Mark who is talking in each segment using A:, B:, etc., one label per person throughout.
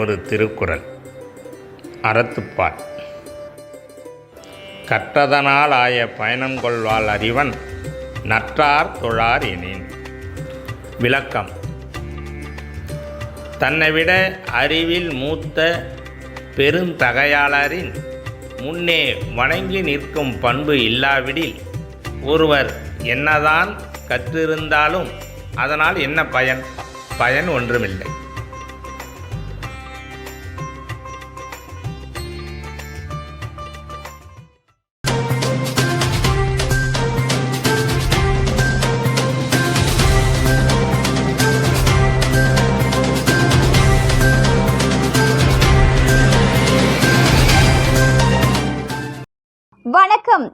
A: ஒரு திருக்குறள். அறத்துப்பால். கற்றதனால் ஆய பயணம் கொள்வாள் அறிவன் நற்றார் தொழார் எனின். விளக்கம். தன்னை விட அறிவில் மூத்த பெருந்தகையாளரின் முன்னே வணங்கி நிற்கும் பண்பு இல்லாவிடில் ஒருவர் என்னதான் கற்றிருந்தாலும் அதனால் என்ன பயன்? பயன் ஒன்றுமில்லை.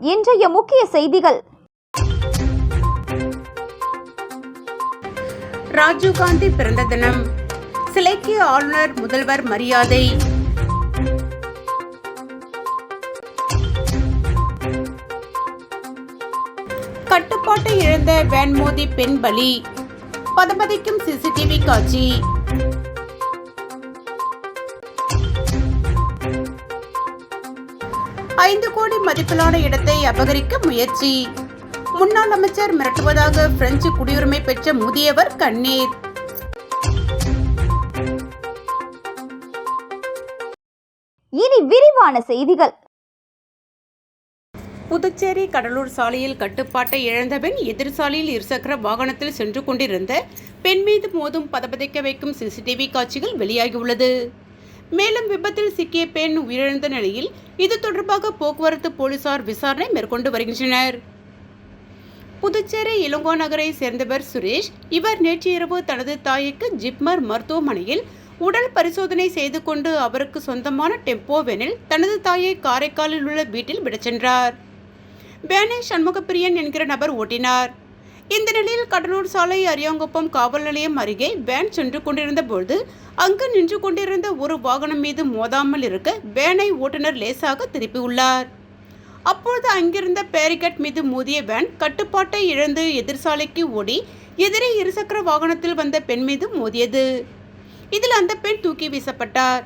B: இன்றைய முக்கிய செய்திகள்.
C: ராஜீவ்காந்தி பிறந்த தினம். சிலைக்கு ஆளுநர் முதல்வர் மரியாதை. கட்டுப்பாட்டை இழந்த வேன்மோதி பெண் பலி. பதபதிக்கும் சிசிடிவி காட்சி. ஐந்து கோடி மதிப்பிலான இடத்தை அபகரிக்க முயற்சி. முன்னாள் அமைச்சர் மிரட்டுவதாக பிரெஞ்சு குடியுரிமை பெற்ற முதியவர் கண்ணீர்.
B: இனி விரிவான செய்திகள்.
C: புதுச்சேரி கடலூர் சாலையில் கட்டுப்பாட்டை இழந்தவன் எதிர் சாலையில் இருசக்கர வாகனத்தில் சென்று கொண்டிருந்த பெண் மீது மோதும் பதபதைக்க வைக்கும் சிசிடிவி காட்சிகள் வெளியாகியுள்ளது. மேலும் விபத்தில் சிக்கிய பெண் உயிரிழந்த நிலையில் இது தொடர்பாக போக்குவரத்து போலீசார் விசாரணை மேற்கொண்டு வருகின்றனர். புதுச்சேரி இளங்கோ நகரை சேர்ந்தவர் சுரேஷ் இவர் நேற்று இரவு தனது தாய்க்கு ஜிப்மர் மருத்துவமனையில் உடல் பரிசோதனை செய்து கொண்டு அவருக்கு சொந்தமான டெம்போ வேனில் தனது தாயை காரைக்காலில் உள்ள வீட்டில் விடச் சென்றார். பேனே சண்முகப்பிரியன் என்கிற நபர் ஓட்டினார். இந்த நிலையில் கடலூர் சாலை அரியாங்குப்பம் காவல் நிலையம் அருகே வேன் சென்று கொண்டிருந்த பொழுது அங்கு நின்று கொண்டிருந்த ஒரு வாகனம் மீது மோதாமல் இருக்க வேனை ஓட்டுநர் லேசாக திருப்பியுள்ளார். அப்பொழுது அங்கிருந்த பேரிகட் மீது மோதிய வேன் கட்டுப்பாட்டை இழந்து எதிர் சாலைக்கு ஓடி எதிரே இருசக்கர வாகனத்தில் வந்த பெண் மீது மோதியது. இதில் அந்த பெண் தூக்கி வீசப்பட்டார்.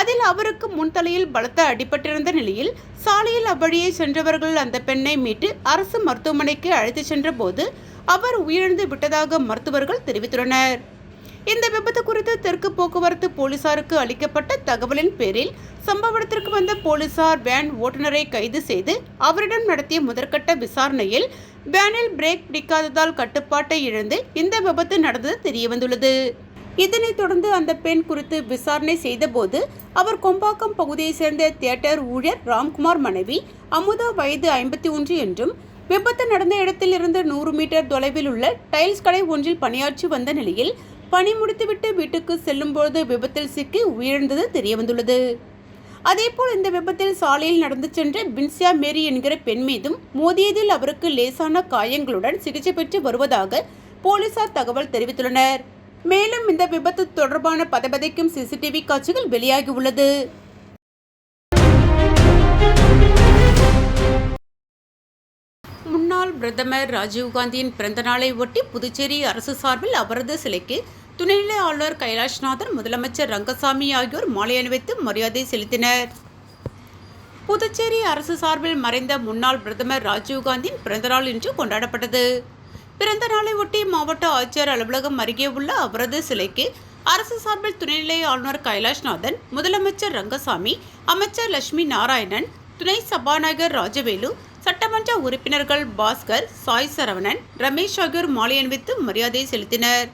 C: அதில் அவருக்கு முன்தலையில் பலத்த அடிபட்டிருந்த நிலையில் சாலையில் அவ்வழியே சென்றவர்கள் அந்த பெண்ணை மீட்டு அரசு மருத்துவமனைக்கு அழைத்துச் சென்றபோது அவர் உயிரிழந்து விட்டதாக மருத்துவர்கள் தெரிவித்துள்ளனர். இந்த விபத்து குறித்து தெற்கு போக்குவரத்து போலீசாருக்கு அளிக்கப்பட்ட தகவலின் பேரில் சம்பவ இடத்திற்கு வந்த போலீசார் வேன் ஓட்டுநரை கைது செய்து அவரிடம் நடத்திய முதற்கட்ட விசாரணையில் வேனில் பிரேக் பிடிக்காததால் கட்டுப்பாட்டை இழந்து இந்த விபத்து நடந்தது தெரியவந்துள்ளது. இதனைத் தொடர்ந்து அந்த பெண் குறித்து விசாரணை செய்தபோது அவர் கொம்பாக்கம் பகுதியைச் சேர்ந்த தியேட்டர் ஊழியர் ராம்குமார் மனைவி அமுதா வயது ஐம்பத்தி ஒன்று என்றும் விபத்து நடந்த இடத்தில் இருந்து நூறு மீட்டர் தொலைவில் உள்ள டைல்ஸ் கடை ஒன்றில் பணியாற்றி வந்த நிலையில் பணி முடித்துவிட்டு வீட்டுக்கு செல்லும்போது விபத்தில் சிக்கி உயிரிழந்தது தெரியவந்துள்ளது. அதேபோல் இந்த விபத்தில் சாலையில் நடந்து சென்ற பின்சியா மேரி என்கிற பெண் மீதும் மோதியதில் அவருக்கு லேசான காயங்களுடன் சிகிச்சை பெற்று வருவதாக போலீசார் தகவல் தெரிவித்துள்ளனர். மேலும் இந்த விபத்து தொடர்பான பதபதைக்கும் சிசிடிவி காட்சிகள் வெளியாகியுள்ளது. முன்னாள் பிரதமர் ராஜீவ்காந்தியின் பிறந்தநாளை ஒட்டி புதுச்சேரி அரசு சார்பில் அவரது சிலைக்கு துணைநிலை ஆளுநர் கைலாஷ்நாதன் முதலமைச்சர் ரங்கசாமி ஆகியோர் மாலை அணிவித்து மரியாதை செலுத்தினர். புதுச்சேரி அரசு சார்பில் மறைந்த முன்னாள் பிரதமர் ராஜீவ்காந்தியின் பிறந்தநாள் இன்று கொண்டாடப்பட்டது. பிறந்த நாளை ஒட்டி மாவட்ட ஆட்சியர் அலுவலகம் அருகே உள்ள அவரது சிலைக்கு அரசு சார்பில் துணைநிலை ஆளுநர் கைலாஷ்நாதன் முதலமைச்சர் ரங்கசாமி அமைச்சர் லட்சுமி நாராயணன் துணை சபாநாயகர் ராஜவேலு சட்டமன்ற உறுப்பினர்கள் பாஸ்கர் சாய் சரவணன் ரமேஷ் ஆகியோர் மாலை அணிவித்து மரியாதை செலுத்தினர்.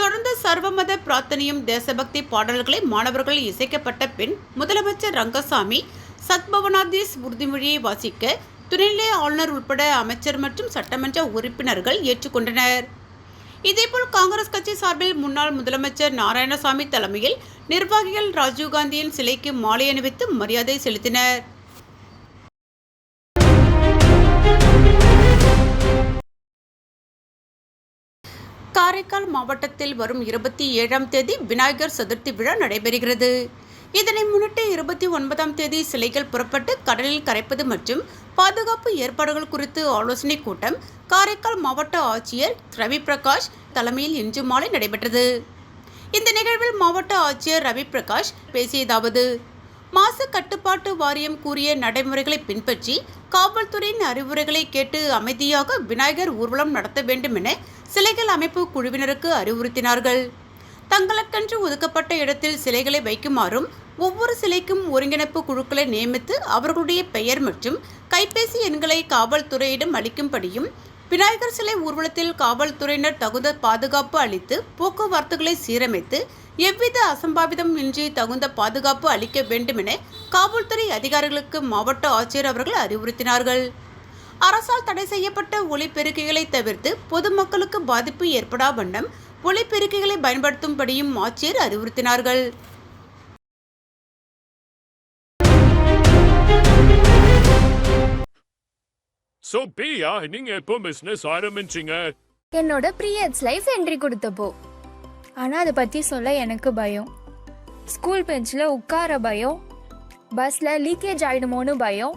C: தொடர்ந்து சர்வமத பிரார்த்தனையும் தேசபக்தி பாடல்களை மாணவர்கள் இசைக்கப்பட்ட பின் முதலமைச்சர் ரங்கசாமி சத்பவனாதீஸ் உறுதிமொழியை வாசிக்க துணைநிலை ஆளுநர் உட்பட அமைச்சர் மற்றும் சட்டமன்ற உறுப்பினர்கள் ஏற்றுக்கொண்டனர். இதேபோல் காங்கிரஸ் கட்சி சார்பில் முன்னாள் முதலமைச்சர் நாராயணசாமி தலைமையில் நிர்வாகிகள் ராஜீவ்காந்தியின் சிலைக்கு மாலை அணிவித்து மரியாதை செலுத்தினர். காரைக்கால் மாவட்டத்தில் வரும் இருபத்தி ஏழாம் தேதி விநாயகர் சதுர்த்தி விழா நடைபெறுகிறது. இதனை முன்னிட்டு இருபத்தி ஒன்பதாம் தேதி சிலைகள் புறப்பட்டு கடலில் கரைப்பது மற்றும் பாதுகாப்பு ஏற்பாடுகள் குறித்து ஆலோசனைக் கூட்டம் காரைக்கால் மாவட்ட ஆட்சியர் ரவி பிரகாஷ் தலைமையில் இன்று மாலை நடைபெற்றது. இந்த நிகழ்வில் மாவட்ட ஆட்சியர் ரவி பிரகாஷ் பேசியதாவது மாசு கட்டுப்பாட்டு வாரியம் கூறிய நடைமுறைகளை பின்பற்றி காவல்துறையின் அறிவுரைகளை கேட்டு அமைதியாக விநாயகர் ஊர்வலம் நடத்த வேண்டும் என சிலைகள் அமைப்பு குழுவினருக்கு அறிவுறுத்தினார்கள். தங்களுக்கென்று ஒதுக்கப்பட்ட இடத்தில் சிலைகளை வைக்குமாறும் ஒவ்வொரு சிலைக்கும் ஒருங்கிணைப்பு குழுக்களை நியமித்து அவர்களுடைய பெயர் மற்றும் கைபேசி எண்களை காவல்துறையிடம் அளிக்கும்படியும் விநாயகர் சிலை ஊர்வலத்தில் காவல்துறையினர் தகுந்த பாதுகாப்பு அளித்து போக்குவரத்துகளை சீரமைத்து எவ்வித அசம்பாவிதம் இன்றி தகுந்த பாதுகாப்பு அளிக்க வேண்டுமென காவல்துறை அதிகாரிகளுக்கு மாவட்ட ஆட்சியர் அவர்கள் அறிவுறுத்தினார்கள். அரசால் தடை செய்யப்பட்ட ஒளிபெருக்கிகளை தவிர்த்து பொதுமக்களுக்கு பாதிப்பு ஏற்படா வண்ணம் ஒளிபெருக்கிகளை பயன்படுத்தும்படியும் ஆட்சியர் அறிவுறுத்தினார்கள்.
D: சோ பிரியா நீங்க எப்போ பிசினஸ் ஆரம்பிச்சீங்க?
E: என்னோட ப்ரீயட்ஸ் லைஃப் என்ட்ரி கொடுத்தப்போ. ஆனால் அதை பற்றி சொல்ல எனக்கு பயம். ஸ்கூல் பெஞ்சில் உட்கார பயம். பஸ்ஸில் லீக்கேஜ் ஆகிடுமோன்னு பயம்.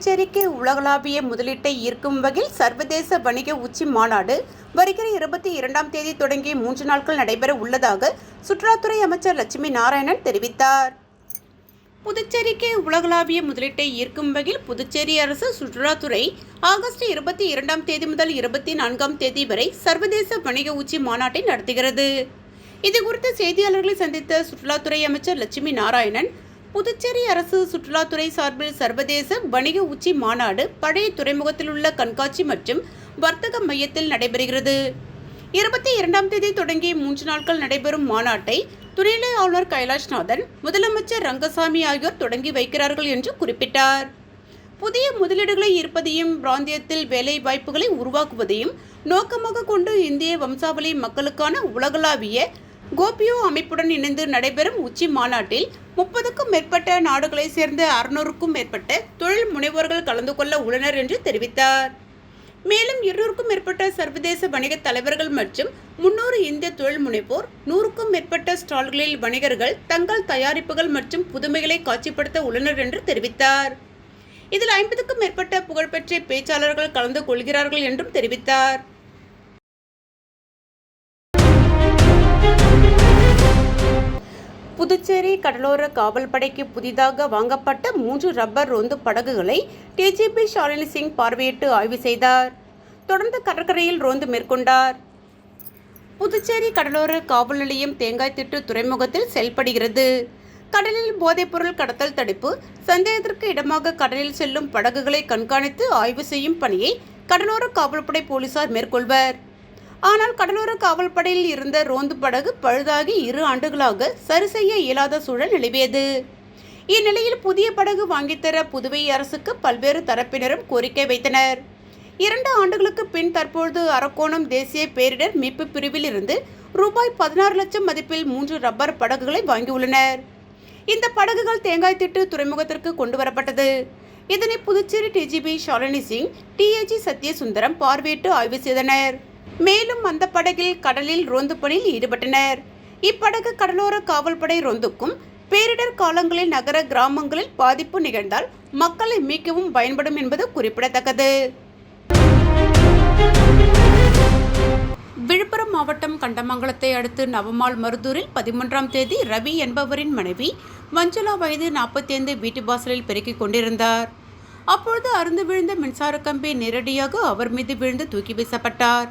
C: புதுச்சேரிக்கு உலகளாவிய முதலீட்டை ஈர்க்கும் வகையில் சர்வதேச வணிக உச்சி மாநாடு வருகிற இருபத்தி இரண்டாம் தேதி தொடங்கி மூன்று நாட்கள் நடைபெற உள்ளதாக சுற்றுலாத்துறை அமைச்சர் லட்சுமி நாராயணன் தெரிவித்தார். புதுச்சேரிக்கு உலகளாவிய முதலீட்டை ஈர்க்கும் வகையில் புதுச்சேரி அரசு சுற்றுலாத்துறை ஆகஸ்ட் இருபத்தி இரண்டாம் தேதி முதல் இருபத்தி நான்காம் தேதி வரை சர்வதேச வணிக உச்சி மாநாட்டை நடத்துகிறது. இது குறித்து செய்தியாளர்களை சந்தித்த சுற்றுலாத்துறை அமைச்சர் லட்சுமி நாராயணன் புதுச்சேரி அரசு சுற்றுலாத்துறை சார்பில் சர்வதேச வணிக உச்சி மாநாடு பழைய துறைமுகத்தில் உள்ள கண்காட்சி மற்றும் வர்த்தக மையத்தில் நடைபெறுகிறது. இருபத்தி இரண்டாம் தேதி தொடங்கி மூன்று நாட்கள் நடைபெறும் மாநாட்டை துணைநிலை ஆளுநர் கைலாஷ்நாதன் முதலமைச்சர் ரங்கசாமி ஆகியோர் தொடங்கி வைக்கிறார்கள் என்று குறிப்பிட்டார். புதிய முதலீடுகளை ஈர்ப்பதையும் பிராந்தியத்தில் வேலை வாய்ப்புகளை உருவாக்குவதையும் நோக்கமாக கொண்டு இந்திய வம்சாவளி மக்களுக்கான உலகளாவிய கோபியோ அமைப்புடன் இணைந்து நடைபெறும் உச்சி மாநாட்டில் முப்பதுக்கும் மேற்பட்ட நாடுகளைச் சேர்ந்த அறுநூறுக்கும் மேற்பட்ட தொழில் முனைவோர்கள் கலந்து கொள்ள உள்ளனர் என்று தெரிவித்தார். மேலும் இருநூறுக்கும் மேற்பட்ட சர்வதேச வணிக தலைவர்கள் மற்றும் முன்னூறு இந்திய தொழில் முனைவோர் நூறுக்கும் மேற்பட்ட ஸ்டால்களில் வணிகர்கள் தங்கள் தயாரிப்புகள் மற்றும் புதுமைகளை காட்சிப்படுத்த உள்ளனர் என்று தெரிவித்தார். இதில் ஐம்பதுக்கும் மேற்பட்ட புகழ்பெற்ற பேச்சாளர்கள் கலந்து கொள்கிறார்கள் என்றும் தெரிவித்தார். புதுச்சேரி கடலோர காவல்படைக்கு புதிதாக வாங்கப்பட்ட மூன்று ரப்பர் ரோந்து படகுகளை டிஜிபி ஷாலினி சிங் பார்வையிட்டு ஆய்வு செய்தார். தொடர்ந்து கடற்கரையில் ரோந்து மேற்கொண்டார். புதுச்சேரி கடலோர காவல் நிலையம் தேங்காய் திட்டு துறைமுகத்தில் செயல்படுகிறது. கடலில் போதைப்பொருள் கடத்தல் தடுப்பு சந்தேகத்திற்கு இடமாக கடலில் செல்லும் படகுகளை கண்காணித்து ஆய்வு செய்யும் பணியை கடலோர காவல்படை போலீசார் மேற்கொள்வர். ஆனால் கடலோர காவல்படையில் இருந்த ரோந்து படகு பழுதாகி இரு ஆண்டுகளாக சரி செய்ய இயலாத சூழல் நிலவியது. இந்நிலையில் புதிய படகு வாங்கித்தர புதுவை அரசுக்கு பல்வேறு தரப்பினரும் கோரிக்கை வைத்தனர். இரண்டு ஆண்டுகளுக்கு பின் தற்பொழுது அரக்கோணம் தேசிய பேரிடர் மீட்பு பிரிவில் இருந்து ரூபாய் பதினாறு லட்சம் மதிப்பில் மூன்று ரப்பர் படகுகளை வாங்கியுள்ளனர். இந்த படகுகள் தேங்காய் திட்டு துறைமுகத்திற்கு கொண்டு வரப்பட்டது. இதனை புதுச்சேரி டிஜிபி ஷாலினி சிங் டிஏஜி சத்யசுந்தரம் பார்வையிட்டு ஆய்வு செய்தனர். மேலும் அந்த படகில் கடலில் ரோந்து பணியில் ஈடுபட்டனர். இப்படகு கடலோர காவல்படை ரோந்துக்கும் பேரிடர் காலங்களில் நகர கிராமங்களில் பாதிப்பு நிகழ்ந்தால் மக்களை மீட்கவும் பயன்படும் என்பது குறிப்பிடத்தக்கது. விழுப்புரம் மாவட்டம் கண்டமங்கலத்தை அடுத்து நவமால் மருதூரில் பதிமூன்றாம் தேதி ரவி என்பவரின் மனைவி மஞ்சுளா வயது நாற்பத்தைந்து வீட்டு வாசலில் பெருக்கிக் கொண்டிருந்தார். அப்பொழுது அருந்து விழுந்த மின்சார கம்பி நேரடியாக அவர் மீது விழுந்து தூக்கி வீசப்பட்டார்.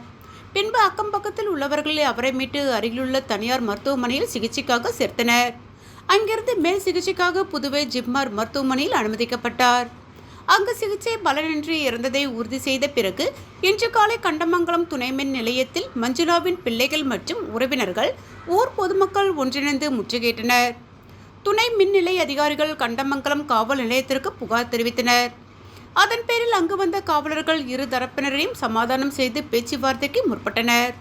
C: பின்பு அக்கம் பக்கத்தில் உள்ளவர்களை அவரை மீட்டு அருகிலுள்ள தனியார் மருத்துவமனையில் சிகிச்சைக்காக சேர்த்தனர். அங்கிருந்து மேல் சிகிச்சைக்காக புதுவை ஜிப்மர் மருத்துவமனையில் அனுமதிக்கப்பட்டார். அங்கு சிகிச்சை பலனின்றி இறந்ததை உறுதி செய்த பிறகு இன்று காலை கண்டமங்கலம் துணைமின் நிலையத்தில் மஞ்சுளாவின் பிள்ளைகள் மற்றும் உறவினர்கள் ஊர் பொதுமக்கள் ஒன்றிணைந்து முற்றுகையிட்டனர். துணை மின் நிலைய அதிகாரிகள் கண்டமங்கலம் காவல் நிலையத்திற்கு புகார் தெரிவித்தனர். அதன் பேரில் அங்கு வந்த காவலர்கள் இரு தரப்பினரையும் சமாதானம் செய்து பேச்சுவார்த்தைக்கு முற்பட்டனர்.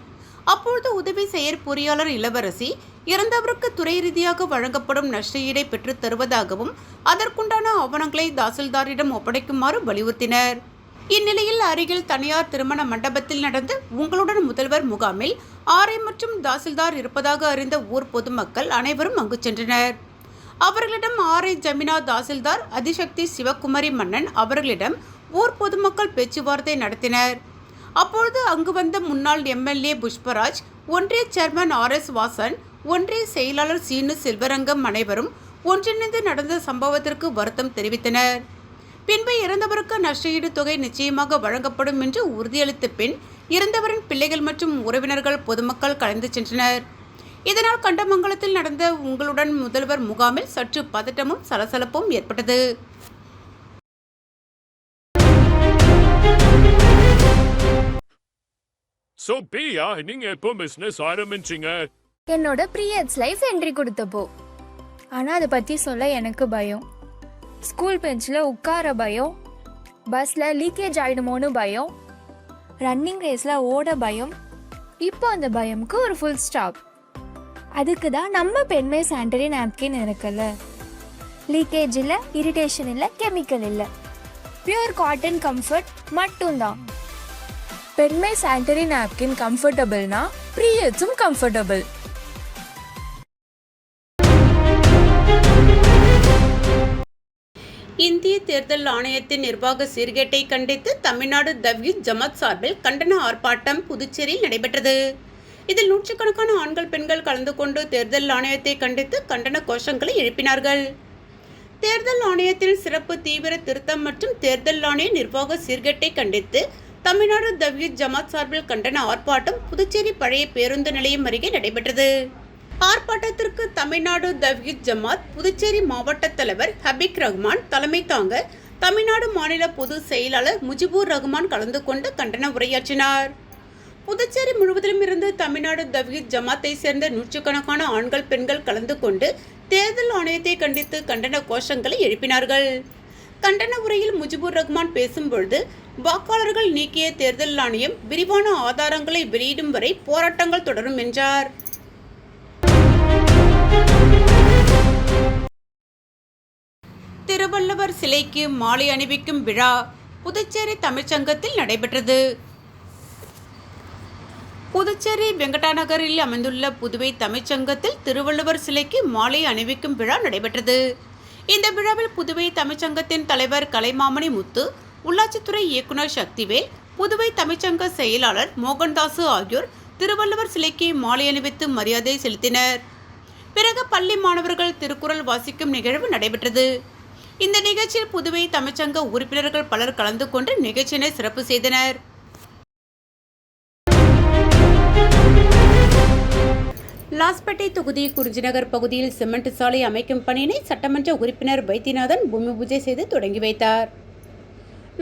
C: அப்பொழுது உதவி செயற் பொறியாளர் இளவரசி இறந்தவருக்கு துறை ரீதியாக வழங்கப்படும் நஷ்டஈடை பெற்றுத் தருவதாகவும் அதற்குண்டான ஆவணங்களை தாசில்தாரிடம் ஒப்படைக்குமாறு வலியுறுத்தினர். இந்நிலையில் அருகில் தனியார் திருமண மண்டபத்தில் நடந்த உங்களுடன் முதல்வர் முகாமில் ஆரை மற்றும் தாசில்தார் இருப்பதாக அறிந்த ஊர் பொதுமக்கள் அனைவரும் அங்கு சென்றனர். அவர்களிடம் ஆர்ஐ ஜமினா தாசில்தார் அதிசக்தி சிவகுமாரி மன்னன் அவர்களிடம் ஊர் பொதுமக்கள் பேச்சுவார்த்தை நடத்தினர். அப்பொழுது அங்கு வந்த முன்னாள் எம்எல்ஏ புஷ்பராஜ் ஒன்றிய சேர்மன் ஆர் எஸ் வாசன் ஒன்றிய செயலாளர் சீனு செல்வரங்கம் அனைவரும் ஒன்றிணைந்து நடந்த சம்பவத்திற்கு வருத்தம் தெரிவித்தனர். பின்பு இறந்தவருக்கு நஷ்டஈடு தொகை நிச்சயமாக வழங்கப்படும் என்று உறுதியளித்த பின் இறந்தவரின் பிள்ளைகள் மற்றும் உறவினர்கள் பொதுமக்கள் கலந்து சென்றனர். இதனால் கண்டமங்கலத்தில் நடந்த உங்களுடன் முதல்வர் முகாமில் சற்று பதட்டமும் சலசலப்பும் ஏற்பட்டது.
D: ஸோ பிரியா நீங்க எப்போ பிசினஸ் ஆரம்பிச்சீங்க?
E: என்னோட ப்ரீயட்ஸ் லைஃப் என்ட்ரி கொடுத்தப்போ. ஆனால் அதை பற்றி சொல்ல எனக்கு பயம். ஸ்கூல் பெஞ்சில் உட்கார பயம். பஸ்ஸில் லீக்கேஜ் ஆகிடுமோன்னு பயம். ரன்னிங் ரேஸில் ஓட பயம். இப்போ அந்த பயம்க்கு ஒரு ஃபுல் ஸ்டாப் அதுக்கு தான் நம்ம பெண்மை சானிடரி நாப்கின் இருக்குல்ல. லீக்கேஜ் இல்லை இரிட்டேஷன் இல்லை கெமிக்கல் இல்லை. பியூர் காட்டன் கம்ஃபர்ட் மட்டும்தான். பெண்மை சானிடரி நாப்கின் கம்ஃபர்டபுள்னா ப்ரீயட்ஸும் கம்ஃபர்டபுள்
C: இந்திய தேர்தல் ஆணையத்தின் நிர்வாக சீர்கேட்டை கண்டித்து தமிழ்நாடு தவ்யூத் ஜமாத் சார்பில் கண்டன ஆர்ப்பாட்டம் புதுச்சேரியில் நடைபெற்றது. இதில் நூற்றுக்கணக்கான ஆண்கள் பெண்கள் கலந்து கொண்டு தேர்தல் ஆணையத்தை கண்டித்து கண்டன கோஷங்களை எழுப்பினார்கள். தேர்தல் ஆணையத்தில் சிறப்பு தீவிர திருத்தம் மற்றும் தேர்தல் ஆணைய நிர்வாக சீர்கேட்டை கண்டித்து தமிழ்நாடு தவ்யூத் ஜமாத் சார்பில் கண்டன ஆர்ப்பாட்டம் புதுச்சேரி பழைய பேருந்து நிலையம் அருகே நடைபெற்றது. ஆர்ப்பாட்டத்திற்கு தமிழ்நாடு தவ்ஹீத் ஜமாத் புதுச்சேரி மாவட்ட தலைவர் ஹபீக் ரஹ்மான் தலைமை தாங்க தமிழ்நாடு மாநில பொதுச் செயலாளர் முஜிபூர் ரஹ்மான் கலந்து கொண்டு கண்டன உரையாற்றினார். புதுச்சேரி முழுவதிலும் இருந்து தமிழ்நாடு தவ்ஹீத் ஜமாத்தை சேர்ந்த நூற்றுக்கணக்கான ஆண்கள் பெண்கள் கலந்து கொண்டு தேர்தல் ஆணையத்தை கண்டித்து கண்டன கோஷங்களை எழுப்பினார்கள். கண்டன உரையில் முஜிபுர் ரஹ்மான் பேசும்பொழுது வாக்காளர்கள் நீக்கிய தேர்தல் ஆணையம் விரிவான ஆதாரங்களை வெளியிடும் வரை போராட்டங்கள் தொடரும் என்றார். திருவள்ளுவர் சிலைக்கு மாலை அணிவிக்கும் விழா புதுச்சேரி தமிழ்ச்சங்கத்தில் நடைபெற்றது. புதுச்சேரி வெங்கடாநகரில் அமைந்துள்ள புதுவை தமிழ்ச்சங்கத்தில் திருவள்ளுவர் சிலைக்கு மாலை அணிவிக்கும் விழா நடைபெற்றது. இந்த விழாவில் புதுவை தமிழ்ச்சங்கத்தின் தலைவர் கலைமாமணி முத்து உள்ளாட்சித்துறை இயக்குனர் சக்திவேல் புதுவை தமிழ்ச்சங்க செயலாளர் மோகன்தாசு ஆகியோர் திருவள்ளுவர் சிலைக்கு மாலை அணிவித்து மரியாதை செலுத்தினர். பிறகு பள்ளி மாணவர்கள் திருக்குறள் வாசிக்கும் நிகழ்வு நடைபெற்றது. இந்த நிகழ்ச்சியில் புதுவை தமிழ்ச்சங்க உறுப்பினர்கள் பலர் கலந்து கொண்டு நிகழ்ச்சியினை சிறப்பு செய்தனர். லாஸ்பேட்டை தொகுதி குறிஞ்சிநகர் பகுதியில் சிமெண்ட் சாலை அமைக்கும் பணியினை சட்டமன்ற உறுப்பினர் வைத்தியநாதன் பூமி பூஜை செய்து தொடங்கி வைத்தார்.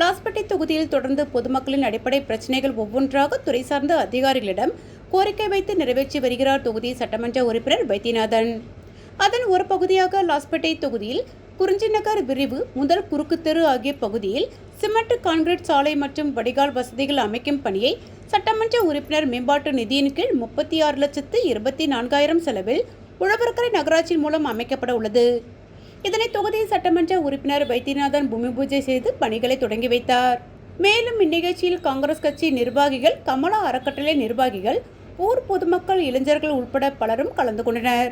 C: லாஸ்பேட்டை தொகுதியில் தொடர்ந்து பொதுமக்களின் அடிப்படை பிரச்சனைகள் ஒவ்வொன்றாக துறை சார்ந்த அதிகாரிகளிடம் கோரிக்கை வைத்து நிறைவேற்றி வருகிறார் தொகுதி சட்டமன்ற உறுப்பினர் வைத்தியநாதன். அதன் ஒரு பகுதியாக லாஸ்பேட்டை தொகுதியில் குறிஞ்சிநகர் விரிவு முதல் குறுக்குத்தெரு ஆகிய பகுதியில் சிமெண்ட் கான்கிரீட் சாலை மற்றும் வடிகால் வசதிகள் அமைக்கும் பணியை சட்டமன்ற உறுப்பினர் மேம்பாட்டு நிதியின் கீழ் முப்பத்தி ஆறு லட்சத்து இருபத்தி நான்காயிரம் செலவில் உழவர்கரை நகராட்சி மூலம் அமைக்கப்பட உள்ளது. இதனை தொகுதி சட்டமன்ற உறுப்பினர் வைத்தியநாதன் பூமி பூஜை செய்து பணிகளை தொடங்கி வைத்தார். மேலும் இந்நிகழ்ச்சியில் காங்கிரஸ் கட்சி நிர்வாகிகள் கமலா அறக்கட்டளை நிர்வாகிகள் ஊர் பொதுமக்கள் இளைஞர்கள் உட்பட பலரும் கலந்து கொண்டனர்.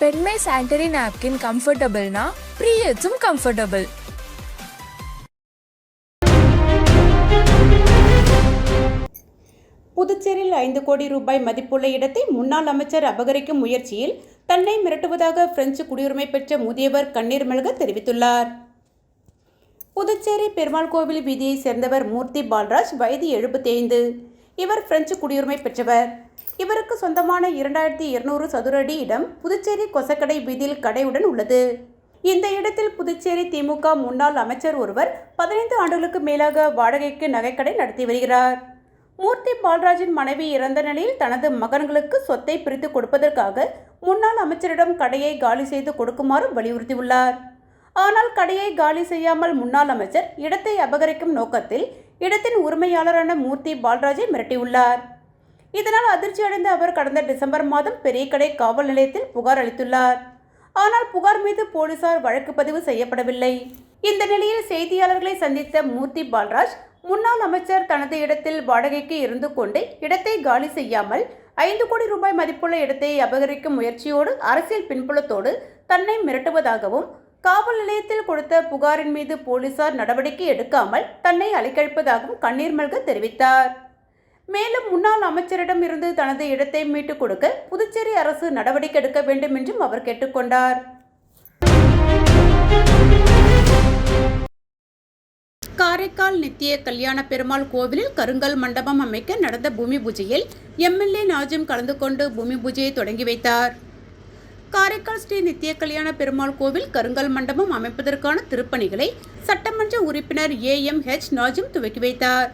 E: பெண்மை சானிட்டரி நாப்கின் கம்ஃபர்டபுள்னா ப்ரீயட்ஸும் கம்ஃபர்டபுள்
C: புதுச்சேரியில் ஐந்து கோடி ரூபாய் மதிப்புள்ள இடத்தை முன்னாள் அமைச்சர் அபகரிக்கும் முயற்சியில் தன்னை மிரட்டுவதாக பிரெஞ்சு குடியுரிமை பெற்ற முதியவர் கண்ணீர் மல்க தெரிவித்துள்ளார். புதுச்சேரி பெருமாள் கோவில் வீதியைச் சேர்ந்தவர் மூர்த்தி பால்ராஜ் வயது எழுபத்தி ஐந்து இவர் பிரெஞ்சு குடியுரிமை பெற்றவர். இவருக்கு சொந்தமான இரண்டாயிரத்தி இருநூறு சதுர அடி இடம் புதுச்சேரி கொசக்கடை வீதியில் கடையுடன் உள்ளது. இந்த இடத்தில் புதுச்சேரி திமுக முன்னாள் அமைச்சர் ஒருவர் பதினைந்து ஆண்டுகளுக்கு மேலாக வாடகைக்கு நகைக்கடை நடத்தி வருகிறார். மூர்த்தி பால்ராஜின் மனைவி இறந்த நிலையில் தனது மகன்களுக்கு சொத்தை பிரித்து கொடுப்பதற்காக முன்னாள் அமைச்சரிடம் கடையை காலி செய்து கொடுக்குமாறு வலியுறுத்தியுள்ளார். ஆனால் கடையை காலி செய்யாமல் முன்னாள் அமைச்சர் இடத்தை அபகரிக்கும் நோக்கத்தில் இடத்தின் உரிமையாளரான மூர்த்தி பால்ராஜை மிரட்டியுள்ளார். இதனால் அதிர்ச்சி அடைந்த அவர் கடந்த டிசம்பர் மாதம் பெரியகடை காவல் நிலையத்தில் புகார் அளித்துள்ளார். ஆனால் புகார் மீது போலீசார் வழக்கு பதிவு செய்யப்படவில்லை. இந்த நிலையில் செய்தியாளர்களை சந்தித்த மூர்த்தி பால்ராஜ் முன்னாள் அமைச்சர் தனது இடத்தில் வாடகைக்கு இருந்து கொண்டு இடத்தை காலி செய்யாமல் ஐந்து கோடி ரூபாய் மதிப்புள்ள இடத்தை அபகரிக்கும் முயற்சியோடு அரசியல் பின்புலத்தோடு தன்னை மிரட்டுவதாகவும் காவல் நிலையத்தில் கொடுத்த புகாரின் மீது போலீசார் நடவடிக்கை எடுக்காமல் தன்னை அலைக்கழிப்பதாகவும் கண்ணீர் மல்க தெரிவித்தார். மேலும் முன்னாள் அமைச்சரிடம் இருந்து தனது இடத்தை மீட்டுக் கொடுக்க புதுச்சேரி அரசு நடவடிக்கை எடுக்க வேண்டும் என்றும் அவர் கேட்டுக்கொண்டார் காரைக்கால் நித்திய கல்யாண பெருமாள் கோவிலில் கருங்கல் மண்டபம் அமைக்க நடந்த பூமி பூஜையில் எம்எல்ஏ நாஜும் கலந்து கொண்டு பூமி பூஜையை தொடங்கி வைத்தார். காரைக்கால் ஸ்ரீ நித்திய கல்யாண பெருமாள் கோவில் கருங்கல் மண்டபம் அமைப்பதற்கான திருப்பணிகளை சட்டமன்ற உறுப்பினர் ஏ எம் ஹெச் நாஜும் துவக்கி வைத்தார்.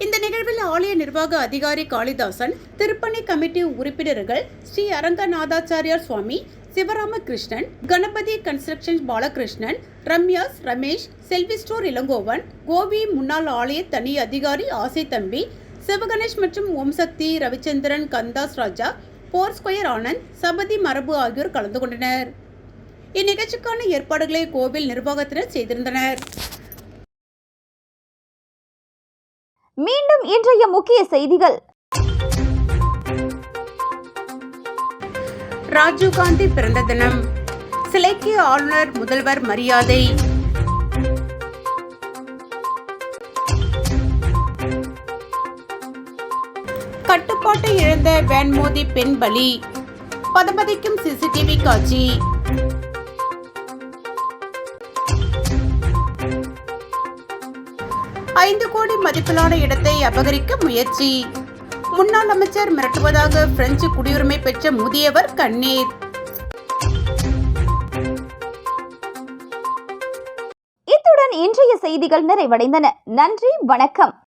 C: இந்த நிகழ்வில் ஆலய நிர்வாக அதிகாரி காளிதாசன் திருப்பணி கமிட்டி உறுப்பினர்கள் ஸ்ரீ அரங்கநாதாச்சாரியார் சுவாமி சிவராமகிருஷ்ணன் கணபதி கன்ஸ்ட்ரக்ஷன் பாலகிருஷ்ணன் ரம்யாஸ் ரமேஷ் செல்வி ஸ்டோர் இளங்கோவன் கோபி முன்னாள் ஆலய தனி அதிகாரி ஆசை தம்பி சிவகணேஷ் மற்றும் ஓம் சக்தி ரவிச்சந்திரன் கந்தாஸ் ராஜா போர் ஸ்கொயர் ஆனந்த் சபதி மரபு ஆகியோர் கலந்து கொண்டனர். இந்நிகழ்ச்சிக்கான ஏற்பாடுகளை கோவில் நிர்வாகத்தினர் செய்திருந்தனர்.
B: மீண்டும் இன்றைய முக்கிய செய்திகள்.
C: ராஜீவ்காந்தி பிறந்த தினம். சிலைக்கு ஆளுநர் முதல்வர் மரியாதை. கட்டுப்பாட்டை இழந்த வேன்மோதி பெண் பலி. பதபதிக்கும் சிசிடிவி காட்சி. கோடி மதிப்பிலான இடத்தை அபகரிக்க முயற்சி. முன்னாள் அமைச்சர் மிரட்டுவதாக பிரெஞ்சு குடியுரிமை பெற்ற முதியவர் கண்ணீர்.
B: இத்துடன் இன்றைய செய்திகள் நிறைவடைந்தன. நன்றி வணக்கம்.